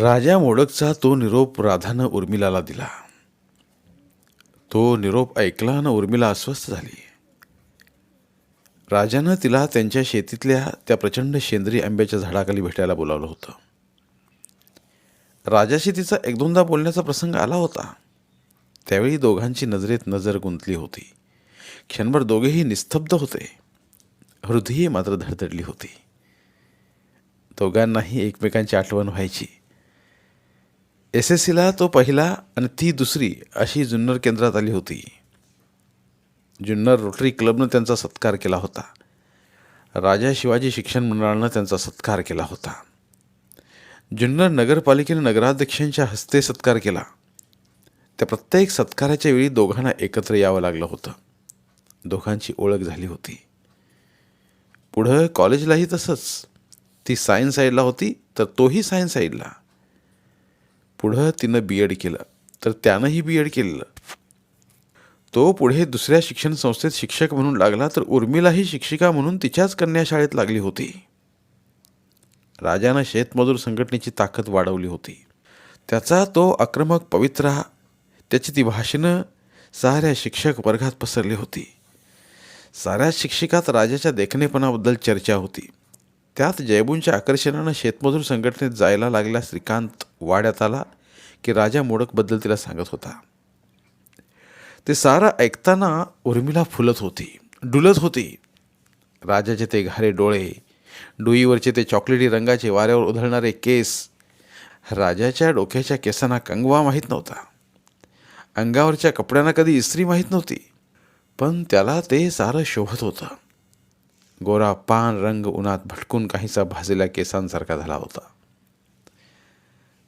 राजा मोडकचा तो निरोप राधानं उर्मिलाला दिला. तो निरोप ऐकला न उर्मिला अस्वस्थ झाली. राजानं तिला त्यांच्या शेतीतल्या त्या प्रचंड शेंद्री आंब्याच्या झाडाखाली भेटायला बोलावलं होतं. राजाशी तिचा एक दोनदा बोलण्याचा प्रसंग आला होता. त्यावेळी दोघांची नजरेत नजर गुंतली होती. क्षणभर दोघेही निस्तब्ध होते. हृदयी मात्र धडधडली होती. दोघांनाही एकमेकांची आठवण व्हायची. एस एस सीला तो पहिला आणि ती दुसरी अशी जुन्नर केंद्रात आली होती. जुन्नर रोटरी क्लबनं त्यांचा सत्कार केला होता. राजा शिवाजी शिक्षण मंडळानं त्यांचा सत्कार केला होता. जुन्नर नगरपालिकेनं नगराध्यक्षांच्या हस्ते सत्कार केला. त्या प्रत्येक सत्काराच्या वेळी दोघांना एकत्र यावं लागलं होतं. दोघांची ओळख झाली होती. पुढं कॉलेजलाही तसंच. ती सायन्स साईडला होती तर तोही सायन्स साईडला पुढं तिनं बी एड केलं. तर त्यानंही बी एड केलेलं. तो पुढे दुसऱ्या शिक्षण संस्थेत शिक्षक म्हणून लागला तर उर्मिलाही शिक्षिका म्हणून तिच्याच कन्याशाळेत लागली होती. राजानं शेतमजूर संघटनेची ताकद वाढवली होती. त्याचा तो आक्रमक पवित्रा त्याची ती भाषणं साऱ्या शिक्षक वर्गात पसरली होती. साऱ्या शिक्षिकात राजाच्या देखणेपणाबद्दल चर्चा होती. त्यात जयबूंच्या आकर्षणानं शेतमजूर संघटनेत जायला लागल्या श्रीकांत वाड्यात आला की राजा मोडकबद्दल तिला सांगत होता. ते सारं ऐकताना उर्मिला फुलत होती डुलत होती. राजाचे ते घारे डोळे डोईवरचे ते चॉकलेटी रंगाचे वाऱ्यावर उधळणारे केस राजाच्या डोक्याच्या केसांना कंगवा माहीत नव्हता. अंगावरच्या कपड्यांना कधी इस्त्री माहीत नव्हती पण त्याला ते सारं शोभत होतं. गोरा पान रंग उन्हात भटकून काहीसा भाजलेल्या केसांसारखा झाला होता.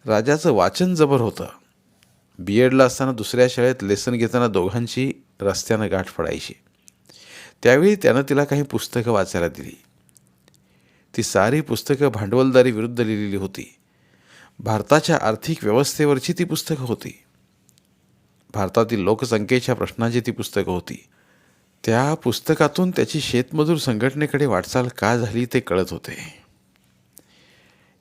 राजाचं वाचन जबर होतं. बी एडला असताना दुसऱ्या शाळेत लेसन घेताना दोघांची रस्त्यानं गाठ पडायची. त्यावेळी त्यानं तिला काही पुस्तकं वाचायला दिली. ती सारी पुस्तकं भांडवलदारी विरुद्ध लिहिलेली होती. भारताच्या आर्थिक व्यवस्थेवरची ती पुस्तकं होती. भारतातील लोकसंख्येच्या प्रश्नांची ती पुस्तकं होती. त्या पुस्तकातून त्याची शेतमजूर संघटनेकडे वाटचाल का झाली ते कळत होते.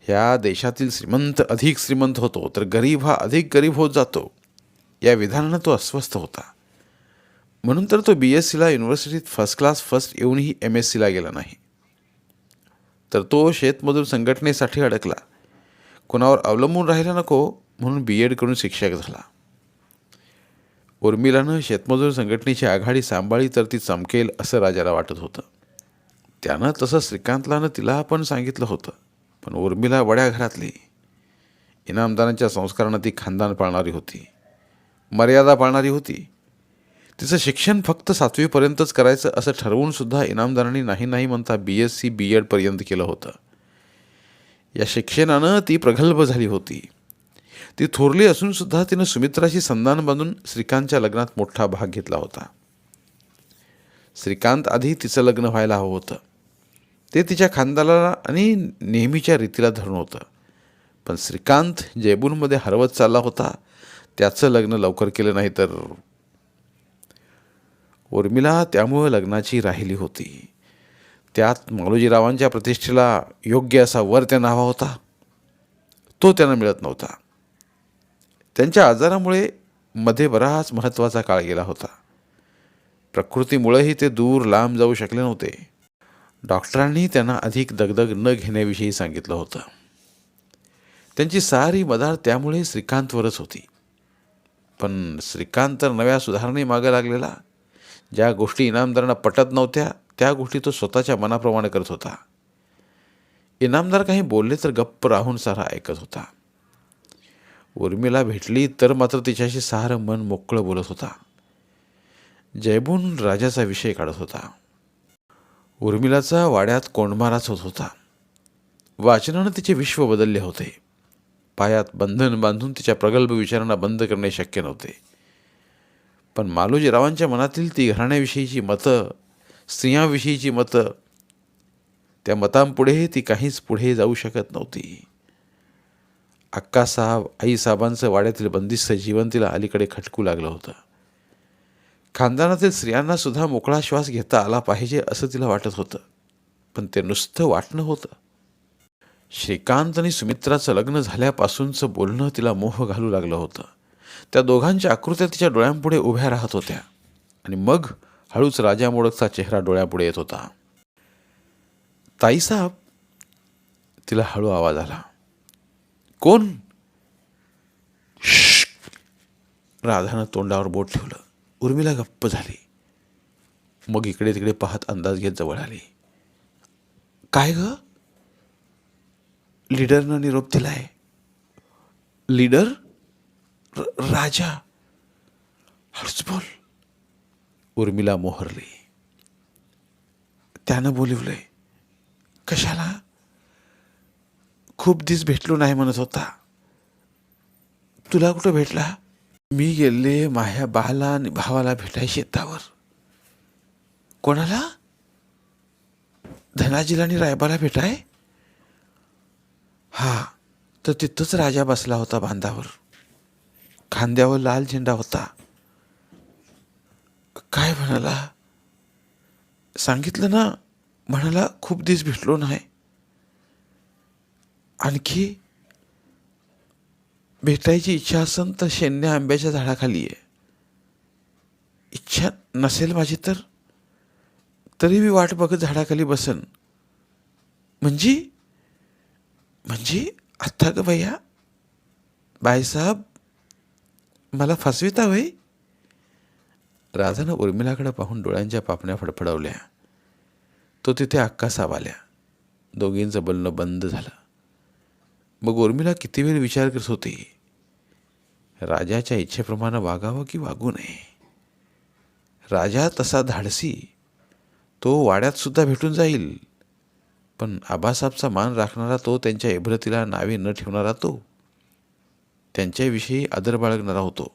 ह्या देशातील श्रीमंत अधिक श्रीमंत होतो तर गरीब हा अधिक गरीब होत जातो या विधानानं तो अस्वस्थ होता. म्हणून तर तो बी एस सीला युनिव्हर्सिटीत फर्स्ट क्लास फर्स्ट येऊनही एम एस सीला गेला नाही. तर तो शेतमजूर संघटनेसाठी अडकला. कोणावर अवलंबून राहायला नको म्हणून बी एड करून शिक्षक झाला. उर्मिलानं शेतमजूर संघटनेची आघाडी सांभाळी तर ती चमकेल असं राजाला वाटत होतं. त्यानं तसं श्रीकांतलानं तिला पण सांगितलं होतं पण उर्मिला वड्या घरातली. इनामदारांच्या संस्कारानं ती खानदान पाळणारी होती मर्यादा पाळणारी होती. तिचं शिक्षण फक्त सातवीपर्यंतच करायचं असं ठरवूनसुद्धा इनामदारांनी नाही नाही म्हणता बी एस सी बी एडपर्यंत केलं होतं. या शिक्षणानं ती प्रगल्भ झाली होती. ती थोरली असून सुद्धा तिनं सुमित्राशी संधान बांधून श्रीकांतच्या लग्नात मोठा भाग घेतला होता. श्रीकांत आधी तिचं लग्न व्हायला हवं होतं. ते तिच्या खानदानाला आणि नेहमीच्या रीतीला धरून होतं. पण श्रीकांत जयबूनमध्ये हरवत चालला होता. त्याचं लग्न लवकर केलं नाही तर उर्मिला त्यामुळं लग्नाची राहिली होती. त्यात मालोजीरावांच्या प्रतिष्ठेला योग्य असा वर त्यांना हवा होता. तो त्यांना मिळत नव्हता. त्यांच्या आजारामुळे मध्ये बराच महत्त्वाचा काळ गेला होता. प्रकृतीमुळेही ते दूर लांब जाऊ शकले नव्हते. डॉक्टरांनी त्यांना अधिक दगदग न घेण्याविषयी सांगितलं होतं. त्यांची सारी मदार त्यामुळे श्रीकांतवरच होती. पण श्रीकांत तर नव्या सुधारणे मागं लागलेला. ज्या गोष्टी इनामदारांना पटत नव्हत्या त्या गोष्टी तो स्वतःच्या मनाप्रमाणे करत होता. इनामदार काही बोलले तर गप्प राहून सारा ऐकत होता. उर्मिला भेटली तर मात्र तिच्याशी सारं मन मोकळं बोलत होता. जयबून राजाचा विषय काढत होता. उर्मिलाचा वाड्यात कोंडमाराच होत होता. वाचनानं तिचे विश्व बदलले होते. पायात बंधन बांधून तिच्या प्रगल्भ विचारांना बंद करणे शक्य नव्हते. पण मालोजीरावांच्या मनातील ती घराण्याविषयीची मतं स्त्रियांविषयीची मतं त्या मतांपुढे ती काहीच पुढे जाऊ शकत नव्हती. अक्कासाहेब आईसाहेबांचं वाड्यातील बंदिस्त जीवन तिला अलीकडे खटकू लागलं होतं. खानदानातील स्त्रियांना सुद्धा मोकळा श्वास घेता आला पाहिजे असं तिला वाटत होतं. पण ते नुसतं वाटणं होतं. श्रीकांत आणि सुमित्राचं लग्न झाल्यापासूनचं बोलणं तिला मोह घालू लागलं होतं. त्या दोघांच्या आकृत्या तिच्या डोळ्यांपुढे उभ्या राहत होत्या. आणि मग हळूच राजा मोडकचा चेहरा डोळ्यापुढे येत होता. ताईसाहेब तिला हळू आवाज आला. कोण? राधानं तोंडावर बोट ठेवलं. उर्मिला गप्प झाली. मग इकडे तिकडे पाहत अंदाज घेत जवळ आली. काय ग? लीडरनं निरोप दिलाय. लीडर? राजा. हळूच बोल. उर्मिला मोहरली. त्यानं बोलवलंय. कशाला? खूप दिस भेटलो नाही म्हणत होता. तुला कुठं भेटला? मी गेले माझ्या बाला आणि भावाला भेटाय शेतावर. कोणाला? धनाजीला आणि रायबाला भेटाय? हा तर तिथंच राजा बसला होता बांधावर. खांद्यावर लाल झेंडा होता. काय म्हणाला? सांगितलं ना म्हणाला खूप दिस भेटलो नाही. आणखी भेटायची इच्छा असेल तर शेंड्या आंब्याच्या झाडाखाली आहे इच्छा नसेल माझी तर तरी मी वाट बघत झाडाखाली बसन. म्हणजे म्हणजे आत्ता ग भैया बायसाहेब मला फसविता वय राधानं उर्मिलाकडे पाहून डोळ्यांच्या पापण्या फडफडवल्या. तो तिथे अक्कासाहेब आल्या. दोघींचं बोलणं बंद झालं. मग उर्मिला किती वेळ विचार करत होती? राजाच्या इच्छेप्रमाणे वागावं की वागू नये? राजा तसा धाडसी तो वाड्यात सुद्धा भेटून जाईल. पण आबासाहेबचा मान राखणारा तो त्यांच्या इब्रतीला नावे न ठेवणारा तो. त्यांच्याविषयी आदर बाळगणारा होतो.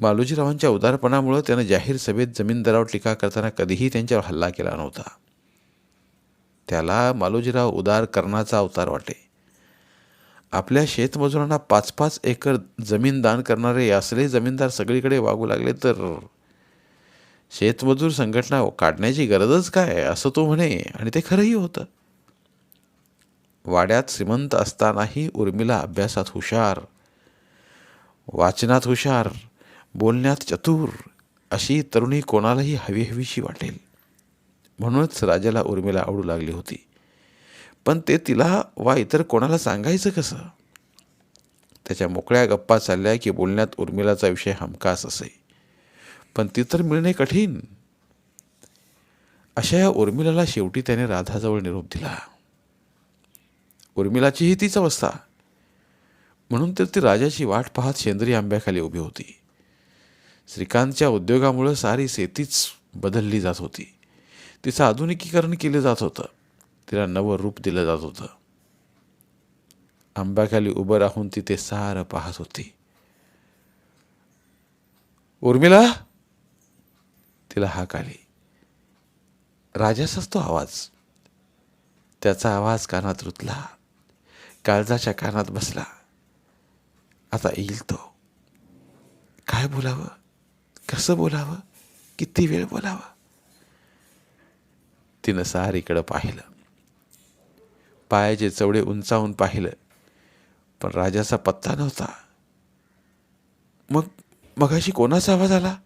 मालोजीरावांच्या उदारपणामुळं त्यानं जाहीर सभेत जमीनदारावर टीका करताना कधीही त्यांच्यावर हल्ला केला नव्हता. त्याला मालोजीराव उदार करण्याचा अवतार वाटे. आपल्या शेतमजुरांना पाच पाच एकर जमीन दान करणारे असले जमीनदार सगळीकडे वागू लागले तर शेतमजूर संघटना काढण्याची गरजच काय असं तो म्हणे आणि ते खरंही होतं. वाड्यात श्रीमंत असतानाही उर्मिला अभ्यासात हुशार वाचनात हुशार बोलण्यात चतुर अशी तरुणी कोणालाही हवी हवीशी वाटेल. म्हणूनच राजाला उर्मिला आवडू लागली होती. पण ते तिला वा इतर कोणाला सांगायचं कसं? त्याच्या मोकळ्या गप्पा चालल्या की बोलण्यात उर्मिलाचा विषय हमखास असे. पण ती तर मिळणे कठीण. अशा या उर्मिलाला शेवटी त्याने राधाजवळ निरोप दिला. उर्मिलाचीही तीच अवस्था. म्हणून तर ती राजाची वाट पाहत शेंद्री आंब्याखाली उभी होती. श्रीकांतच्या उद्योगामुळं सारी शेतीच बदलली जात होती. तिचं आधुनिकीकरण केलं जात होतं. तिला नवं रूप दिलं जात होतं. आंब्याखाली उभं राहून ती ते सारं पाहत होती. उर्मिला? तिला हाक आली. राजाचाच तो आवाज. त्याचा आवाज कानात रुतला. काळजाच्या कानात बसला. आता येईल तो. काय बोलावं? कसं बोलावं? किती वेळ बोलावं? तिनं सारीकडं पाहिलं. पायाचे चवडे उंचावून पाहिलं. पण राजाचा पत्ता नव्हता. मग मगाशी कोणाचा आवाज आला?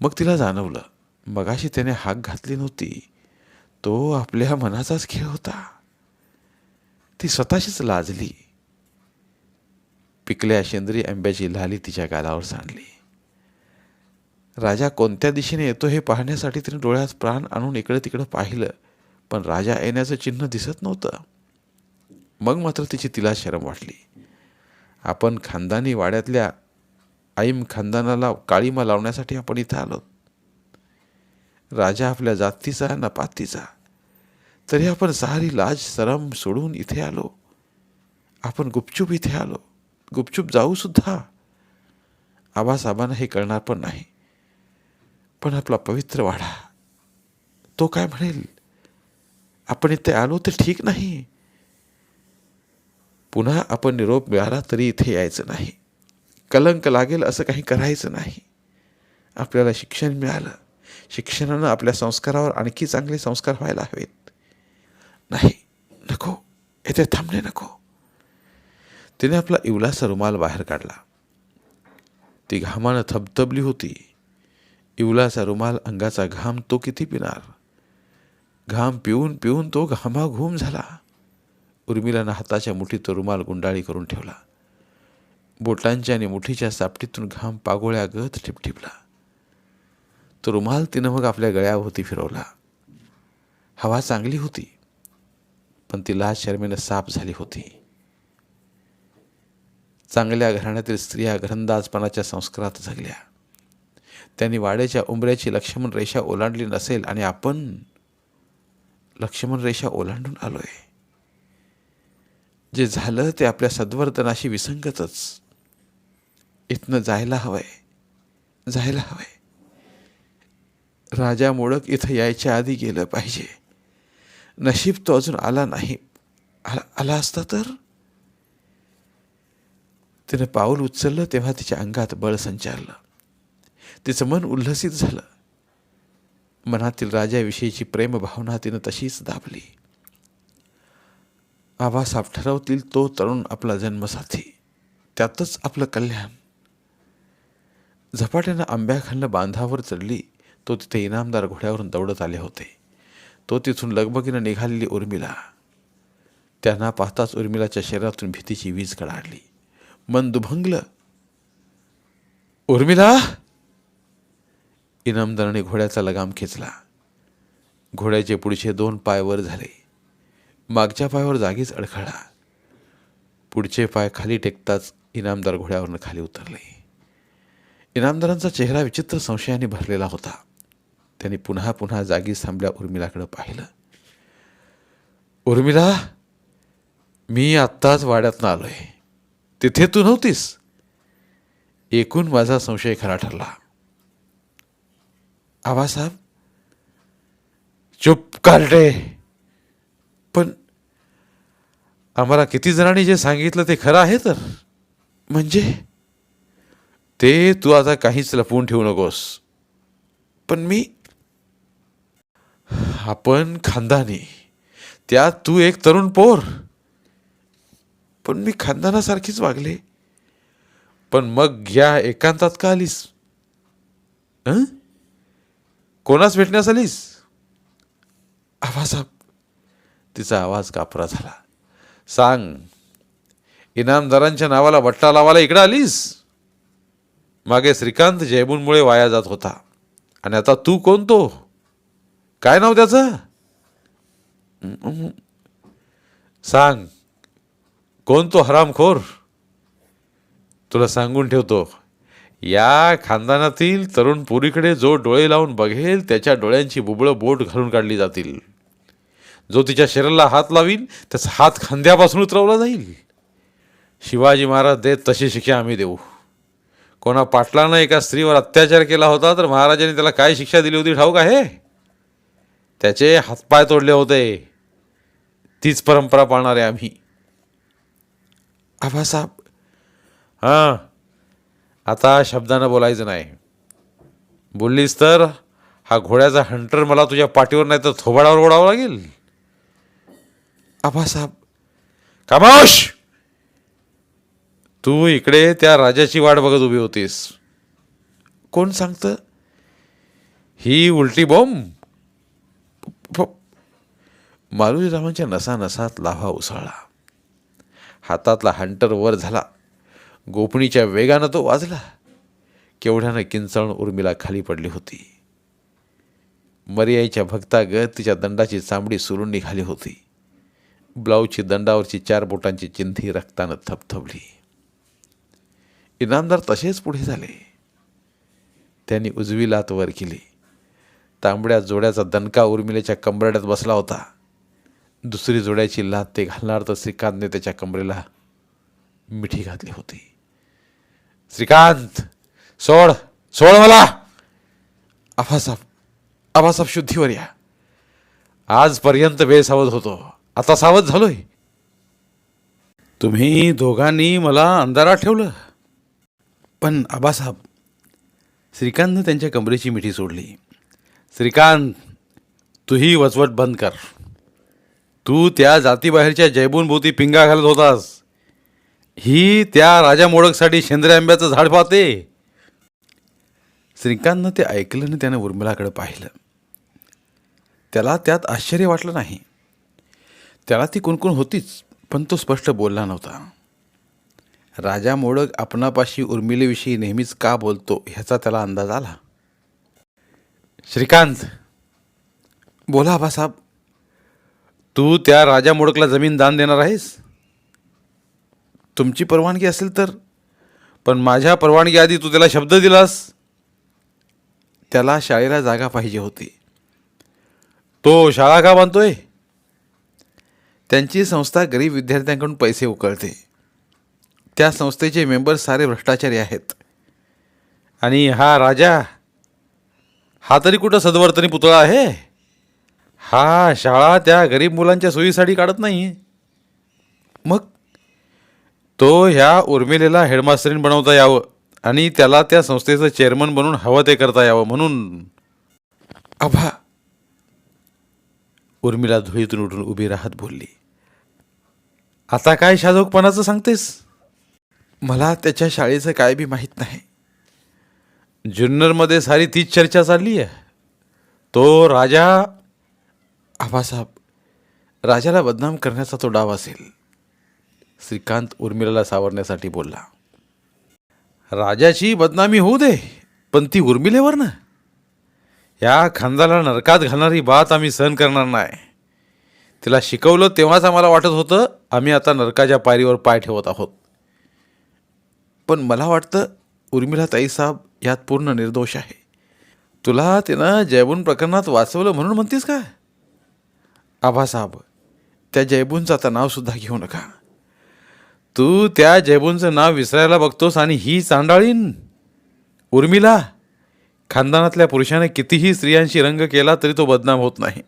मग तिला जाणवलं मगाशी त्याने हाक घातली नव्हती. तो आपल्या मनाचाच खेळ होता. ती स्वतःशीच लाजली. पिकल्या शेंद्री आंब्याची लाली तिच्या गालावर सांडली. राजा कोणत्या दिशेने येतो हे पाहण्यासाठी तिने डोळ्यात प्राण आणून इकडे तिकडं पाहिलं. पण राजा येण्याचं चिन्ह दिसत नव्हतं. मग मात्र तिची तिला शरम वाटली. आपण खानदानी वाड्यातल्या आईम खानदानाला काळीमा लावण्यासाठी आपण इथं आलो. राजा आपल्या जातीचा ना पातीचा. तरी आपण सारी लाज सरम सोडून इथे आलो. आपण गुपचूप इथे आलो. गुपचूप जाऊ सुद्धा आबासाहेबांना हे कळणार पण नाही. आपण आपला पवित्र वाढा तो काय म्हणेल? आपण इथे आलो तर ठीक नाही. पुन्हा आपण निरोप मिळाला तरी इथे यायचं नाही. कलंक लागेल असं काही करायचं नाही. आपल्याला शिक्षण मिळालं. शिक्षणानं आपल्या संस्कारावर आणखी चांगले संस्कार व्हायला हवेत. नाही नको. येथे थांबणे नको. तिने आपला इवलासा रुमाल बाहेर काढला. ती घामानं थबथबली होती. इवलाचा रुमाल अंगाचा घाम तो किती पिणार? घाम पिऊन पिऊन तो घामाघूम झाला. उर्मिलानं हाताच्या मुठीत तो रुमाल गुंडाळी करून ठेवला. बोटांच्या आणि मुठीच्या सापटीतून घाम पागोळ्या गत ठिपठिपला. तो रुमाल तिनं मग आपल्या गळ्याभोवती फिरवला. हवा चांगली होती पण ती लाज शर्मेनं साफ झाली होती. चांगल्या घराण्यातील स्त्रिया घरंदाजपणाच्या संस्कारात जगल्या. त्यांनी वाड्याच्या उंबऱ्याची लक्ष्मण रेषा ओलांडली नसेल आणि आपण लक्ष्मण रेषा ओलांडून आलोय. जे झालं ते आपल्या सद्वर्तनाशी विसंगतच. इथनं जायला हवंय. जायला हवंय. राजा मोडक इथं यायच्या आधी गेलं पाहिजे. नशीब तो अजून आला नाही. आला आला असता तर? तिनं पाऊल उचललं तेव्हा तिच्या अंगात बळ संचारलं. तिचं मन उल्हसित झालं. मनातील राजाविषयीची प्रेमभावना तिनं तशीच दाबली. आबासाहेब ठरवतील तो तरुण आपला जन्मसाथी. त्यातच आपलं कल्याण. झपाट्यानं आंब्याखालनं बांधावर चढली तो तिथे इनामदार घोड्यावरून दौडत आले होते. तो तिथून लगबगीनं निघालेली उर्मिला. त्यांना पाहताच उर्मिलाच्या शरीरातून भीतीची वीज कडाडली मन दुभंगलं. उर्मिला! इनामदाराने घोड्याचा लगाम खेचला. घोड्याचे पुढचे दोन पाय वर झाले. मागच्या पायावर जागीच अडखळला. पुढचे पाय खाली टेकताच इनामदार घोड्यावरनं खाली उतरले. इनामदारांचा चेहरा विचित्र संशयाने भरलेला होता. त्यांनी पुन्हा पुन्हा जागी थांबल्या उर्मिलाकडे पाहिलं. उर्मिला मी आत्ताच वाड्यातनं आलोय. तिथे तू नव्हतीस. एकूण माझा संशय खरा ठरला. आबासाहेब? चुप कार्टे पण आम्हाला किती जणांनी जे सांगितलं ते खरं आहे तर? म्हणजे? ते तू आता काहीच लपवून ठेवू नकोस. पण मी आपण खानदानी. त्यात तू एक तरुण पोर. पण मी खानदानासारखीच वागले. पण मग या एकांतात का आलीस? हं? कोणास भेटण्यास आलीस? आवाज तिचा आवाज कापरा झाला. सांग इनामदारांच्या नावाला वट्टा लावायला इकडं आलीस? मागे श्रीकांत जयबूनमुळे वाया जात होता. आणि आता तू कोण तो? काय नाव त्याचं? सांग कोण तो हरामखोर? तुला सांगून ठेवतो. या खानदानातील तरुण पुरीकडे जो डोळे लावून बघेल त्याच्या डोळ्यांची बुबळं बोट घालून काढली जातील. जो तिच्या शरीराला हात लावीन त्याचा हात खांद्यापासून उतरवला जाईल. शिवाजी महाराज देत तशी शिक्षा आम्ही देऊ. कोणा पाटलानं एका स्त्रीवर अत्याचार केला होता तर महाराजांनी त्याला काय शिक्षा दिली होती ठाऊक आहे? त्याचे हातपाय तोडले होते. तीच परंपरा पाळणारे आम्ही. आबासाहेब. हां. आता शब्दानं बोलायचं नाही. बोललीस तर हा घोड्याचा हंटर मला तुझ्या पाठीवर नाही तर थोबाडावर ओढावं लागेल. आबासाहेब कामाश तू इकडे त्या राजाची वाट बघत उभी होतीस. कोण सांगतं? ही उलटी बॉम्ब मारुतीरावांच्या नसा नसात लाव्हा उसळला हातातला हंटर वर झाला. गोपणीच्या वेगानं तो वाजला. केवढ्यानं किंचाळून उर्मिला खाली पडली होती. मर्याईच्या भक्तागत तिच्या दंडाची चांबडी सुरून निघाली होती. ब्लाऊजची दंडावरची चार बोटांची चिंधी रक्तानं थपथपली इनामदार तसेच पुढे झाले. त्यांनी उजवी लात वर केली. तांबड्या जोड्याचा दणका उर्मिलेच्या कंबरड्यात बसला होता. दुसरी जोड्याची लात ते घालणार तर श्रीकांतने त्याच्या कमरेला मिठी घातली होती. श्रीकांत सोड सोड मला. आबासाहेब आबासाहेब शुद्धीवर या. आजपर्यंत बेसावध होतो. आता सावध झालोय. तुम्ही दोघांनी मला अंधारात ठेवलं. पण आबासाहेब श्रीकांतनं त्यांच्या कमरेची मिठी सोडली. श्रीकांत तूही वचवट बंद कर. तू त्या जातीबाहेरच्या जयबूनभोवती पिंगा घालत होतास. ही त्या राजा मोडकसाठी शेंद्रे आंब्याचं झाड पाहते. श्रीकांतनं ते ऐकलं आणि त्यानं उर्मिलाकडे पाहिलं. त्याला त्यात आश्चर्य वाटलं नाही. त्याला ती कुणकुण होतीच पण तो स्पष्ट बोलला नव्हता. राजा मोडक आपणापाशी उर्मिलेविषयी नेहमीच का बोलतो ह्याचा त्याला अंदाज आला. श्रीकांत बोला आबासाहेब तू त्या राजा मोडकला जमीन दान देणार आहेस? तुमची परवानगी असेल तर. पण माझ्या परवानगीआधी तू त्याला शब्द दिलास. त्याला शाळेला जागा पाहिजे होती. तो शाळा का बांधतोय? त्यांची संस्था गरीब विद्यार्थ्यांकडून पैसे उकळते. त्या संस्थेचे मेंबर सारे भ्रष्टाचारी आहेत. आणि हा राजा हा तरी कुठं सद्वर्तनी पुतळा आहे? हा शाळा त्या गरीब मुलांच्या सोयीसाठी काढत नाही मग तो ह्या उर्मिलेला हेडमास्टरीन बनवता यावं आणि त्याला त्या संस्थेचं चेअरमन बनून हवं ते करता यावं म्हणून. आभा उर्मिला धुळीतून उठून उभी राहत बोलली. आता काय शाजोकपणाचं सांगतेस? मला त्याच्या शाळेचं काय बी माहीत नाही. जुन्नरमध्ये सारी तीच चर्चा चालली आहे. तो राजा. आबासाहेब राजाला बदनाम करण्याचा तो डाव असेल. श्रीकांत उर्मिलाला सावरण्यासाठी बोलला. राजाची बदनामी होऊ दे पण ती उर्मिलेवर ना. या खांदाला नरकात घालणारी बात आम्ही सहन करणार नाही. तिला शिकवलं तेव्हाच आम्हाला वाटत होतं आम्ही आता नरकाच्या पायरीवर पाय ठेवत आहोत. पण मला वाटतं उर्मिला ताईसाहेब यात पूर्ण निर्दोष आहे. तुला तिनं जयबून प्रकरणात वाचवलं म्हणून म्हणतीस का? आभासाहेब त्या जयबूनचं आता नावसुद्धा घेऊ नका. तू त्या जयबूनचं नाव विसरायला बघतोस आणि ही चांडाळीन उर्मिला खानदानातल्या पुरुषाने कितीही स्त्रियांशी रंग केला तरी तो बदनाम होत नाही.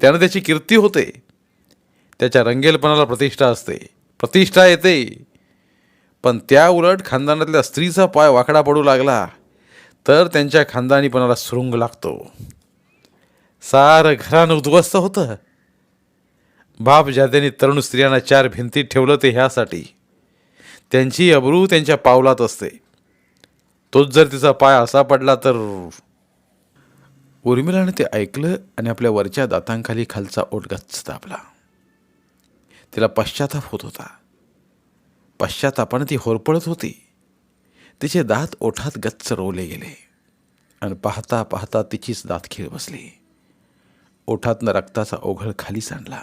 त्यानं त्याची कीर्ती होते. त्याच्या रंगेलपणाला प्रतिष्ठा असते. प्रतिष्ठा येते. पण त्या उलट खानदानातल्या स्त्रीचा पाय वाकडा पडू लागला तर त्यांच्या खानदानीपणाला सुरुंग लागतो. सारं घरानं उद्ध्वस्त होतं. बाप ज्याद्याने तरुण स्त्रियांना चार भिंतीत ठेवलं ते ह्यासाठी. त्यांची अब्रू त्यांच्या पावलात असते. तोच जर तिचा पाय असा पडला तर उर्मिलाने ते ऐकलं आणि आपल्या वरच्या दातांखाली खालचा ओट गच्च दाबला तिला पश्चाताप होत होता. पश्चातापानं ती होरपळत होती. तिचे दात ओठात गच्च रोवले गेले आणि पाहता पाहता तिचीच दात खिळ बसली. ओठातनं रक्ताचा ओघळ खाली सांडला